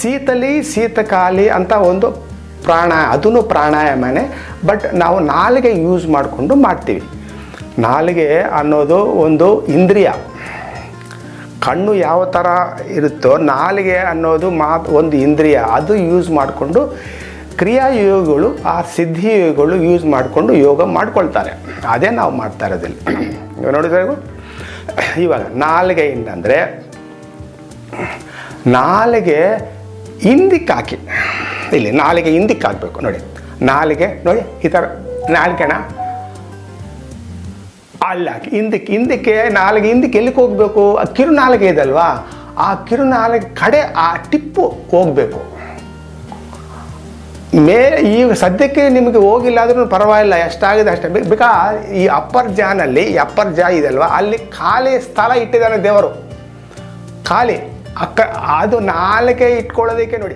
ಶೀತಲಿ ಶೀತಕಾಲಿ ಅಂತ ಒಂದು ಪ್ರಾಣ ಅದೂ ಪ್ರಾಣಾಯಾಮನೇ, ಬಟ್ ನಾವು ನಾಲಿಗೆ ಯೂಸ್ ಮಾಡಿಕೊಂಡು ಮಾಡ್ತೀವಿ. ನಾಲಿಗೆ ಅನ್ನೋದು ಒಂದು ಇಂದ್ರಿಯ. ಕಣ್ಣು ಯಾವ ಥರ ಇರುತ್ತೋ ನಾಲಿಗೆ ಅನ್ನೋದು ಮಾತು ಒಂದು ಇಂದ್ರಿಯ. ಅದು ಯೂಸ್ ಮಾಡಿಕೊಂಡು ಕ್ರಿಯಾಯೋಗಗಳು, ಆ ಸಿದ್ಧಿಯೋಗಗಳು ಯೂಸ್ ಮಾಡಿಕೊಂಡು ಯೋಗ ಮಾಡ್ಕೊಳ್ತಾರೆ. ಅದೇ ನಾವು ಮಾಡ್ತಾ ಇರೋದಿಲ್ಲ. ಇವಾಗ ನೋಡಿದ್ರೆ ಇವಾಗ ನಾಲಿಗೆಯಿಂದ ಅಂದರೆ ನಾಲಿಗೆ ಹಿಂದಕ್ಕೆ ಹಾಕಿ. ಇಲ್ಲಿ ನಾಲಿಗೆ ಹಿಂದಕ್ಕೆ ಹಾಕಬೇಕು, ನೋಡಿ. ನಾಲಿಗೆ, ನೋಡಿ, ಈ ಥರ ನಾಲ್ಕೆಣ ಅಲ್ಲಿ ಹಾಕಿ. ಹಿಂದಕ್ಕೆ ಹಿಂದಕ್ಕೆ, ನಾಲಿಗೆ ಹಿಂದಕ್ಕೆ ಎಲ್ಲಿಗೆ ಹೋಗಬೇಕು? ಆ ಕಿರು ನಾಲಿಗೆ ಇದಲ್ವಾ? ಆ ಕಿರು ನಾಲಿಗೆ ಕಡೆ ಆ ಟಿಪ್ಪು ಹೋಗಬೇಕು. ಮೇ, ಈಗ ಸದ್ಯಕ್ಕೆ ನಿಮಗೆ ಹೋಗಿಲ್ಲ ಆದ್ರೂ ಪರವಾಗಿಲ್ಲ, ಎಷ್ಟಾಗಿದೆ ಅಷ್ಟೇ. ಬಿಕಾ, ಈ ಅಪ್ಪರ್ ಜಾನಲ್ಲಿ, ಈ ಅಪ್ಪರ್ ಜಾ ಇದಲ್ವ ಅಲ್ಲಿ ಖಾಲಿ ಸ್ಥಳ ಇಟ್ಟಿದ್ದಾನೆ ದೇವರು. ಖಾಲಿ. ಅಕ್ಕ ಅದು ನಾಲ್ಕೇ ಇಟ್ಕೊಳ್ಳೋದಕ್ಕೆ ನೋಡಿ.